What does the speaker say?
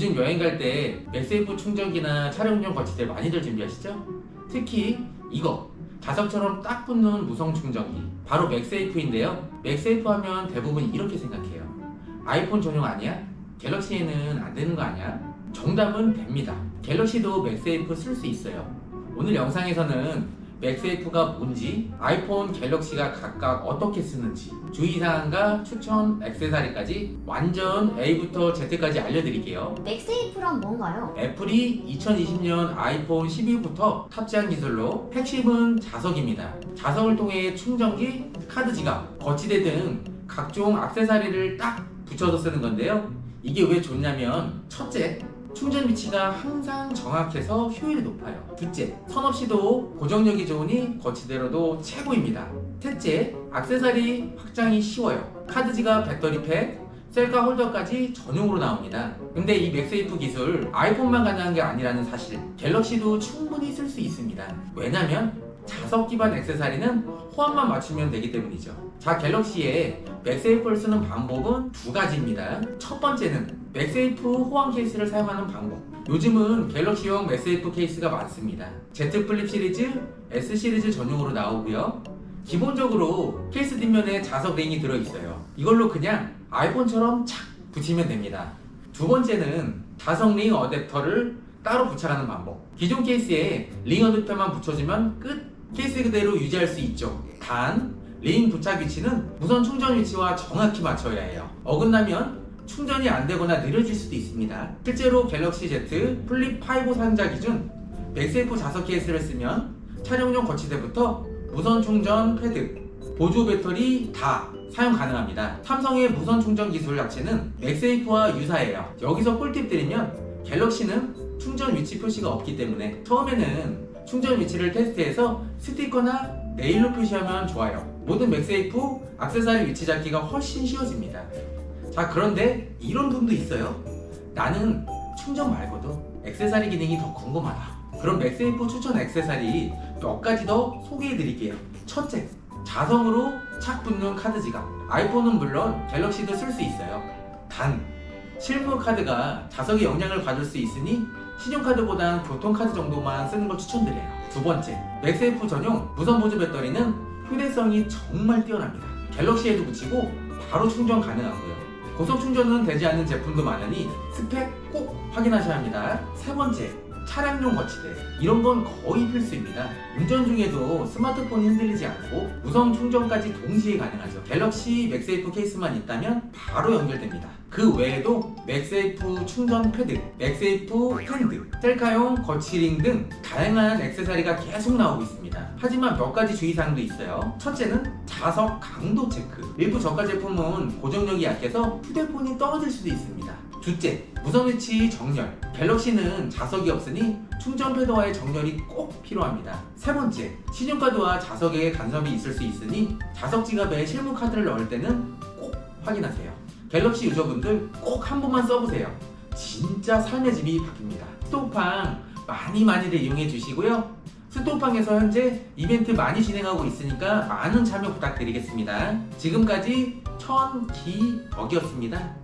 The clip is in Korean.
요즘 여행 갈때 맥세이프 충전기나 촬영용 거치대 많이들 준비하시죠? 특히 이거 자석처럼 딱 붙는 무선 충전기 바로 맥세이프인데요 맥세이프 하면 대부분 이렇게 생각해요 아이폰 전용 아니야? 갤럭시에는 안 되는 거 아니야? 정답은 됩니다 갤럭시도 맥세이프 쓸 수 있어요 오늘 영상에서는 맥세이프가 뭔지 아이폰 갤럭시가 각각 어떻게 쓰는지 주의사항과 추천 액세서리까지 완전 A부터 Z까지 알려드릴게요 맥세이프란 뭔가요? 애플이 2020년 아이폰 12부터 탑재한 기술로 핵심은 자석입니다. 자석을 통해 충전기, 카드 지갑, 거치대 등 각종 액세서리를 딱 붙여서 쓰는 건데요. 이게 왜 좋냐면 첫째, 충전 위치가 항상 정확해서 효율이 높아요. 둘째, 선 없이도 고정력이 좋으니 거치대로도 최고입니다. 셋째, 액세서리 확장이 쉬워요. 카드 지갑, 배터리 팩, 셀카 홀더까지 전용으로 나옵니다. 근데 이 맥세이프 기술 아이폰만 가능한 게 아니라는 사실 갤럭시도 충분히 쓸 수 있습니다. 왜냐면 자석 기반 액세서리는 호환만 맞추면 되기 때문이죠. 자 갤럭시에 맥세이프를 쓰는 방법은 두 가지입니다. 첫 번째는 맥세이프 호환 케이스를 사용하는 방법. 요즘은 갤럭시용 맥세이프 케이스가 많습니다. Z 플립 시리즈, S 시리즈 전용으로 나오고요. 기본적으로 케이스 뒷면에 자석 링이 들어있어요. 이걸로 그냥 아이폰처럼 착 붙이면 됩니다. 두 번째는 자석 링 어댑터를 따로 부착하는 방법. 기존 케이스에 링 어댑터만 붙여주면 끝. 케이스 그대로 유지할 수 있죠. 단, 링 부착 위치는 무선 충전 위치와 정확히 맞춰야 해요. 어긋나면 충전이 안 되거나 느려질 수도 있습니다. 실제로 갤럭시 Z 플립 5 사용자 기준 맥세이프 자석 케이스를 쓰면 촬영용 거치대부터 무선 충전 패드, 보조 배터리 다 사용 가능합니다. 삼성의 무선 충전 기술 자체는 맥세이프와 유사해요. 여기서 꿀팁 드리면 갤럭시는 충전 위치 표시가 없기 때문에 처음에는 충전 위치를 테스트해서 스티커나 네일로 표시하면 좋아요. 모든 맥세이프 액세서리 위치 잡기가 훨씬 쉬워집니다. 자 그런데 이런 분도 있어요. 나는 충전 말고도 액세서리 기능이 더 궁금하다. 그럼 맥세이프 추천 액세서리 몇 가지 더 소개해 드릴게요. 첫째, 자석으로 착 붙는 카드 지갑. 아이폰은 물론 갤럭시도 쓸 수 있어요. 단, 실무 카드가 자석에 영향을 받을 수 있으니 신용카드보단 교통카드 정도만 쓰는 걸 추천드려요. 두 번째, 맥세이프 전용 무선 보조 배터리는 휴대성이 정말 뛰어납니다. 갤럭시에도 붙이고 바로 충전 가능하고요. 고속 충전은 되지 않는 제품도 많으니 스펙 꼭 확인하셔야 합니다. 세 번째, 차량용 거치대. 이런 건 거의 필수입니다. 운전 중에도 스마트폰이 흔들리지 않고 무선 충전까지 동시에 가능하죠. 갤럭시 맥세이프 케이스만 있다면 바로 연결됩니다. 그 외에도 맥세이프 충전 패드, 맥세이프 핸드, 셀카용 거치링 등 다양한 액세서리가 계속 나오고 있습니다. 하지만 몇 가지 주의사항도 있어요. 첫째는 자석 강도 체크. 일부 저가 제품은 고정력이 약해서 휴대폰이 떨어질 수도 있습니다. 둘째, 무선 위치 정렬. 갤럭시는 자석이 없으니 충전 패드와의 정렬이 꼭 필요합니다. 세 번째, 신용카드와 자석에 간섭이 있을 수 있으니 자석 지갑에 실무 카드를 넣을 때는 꼭 확인하세요. 갤럭시 유저분들 꼭 한 번만 써보세요. 진짜 삶의 집이 바뀝니다. 스토팡 많이 많이들 이용해 주시고요. 스토팡에서 현재 이벤트 많이 진행하고 있으니까 많은 참여 부탁드리겠습니다. 지금까지 천기덕이었습니다.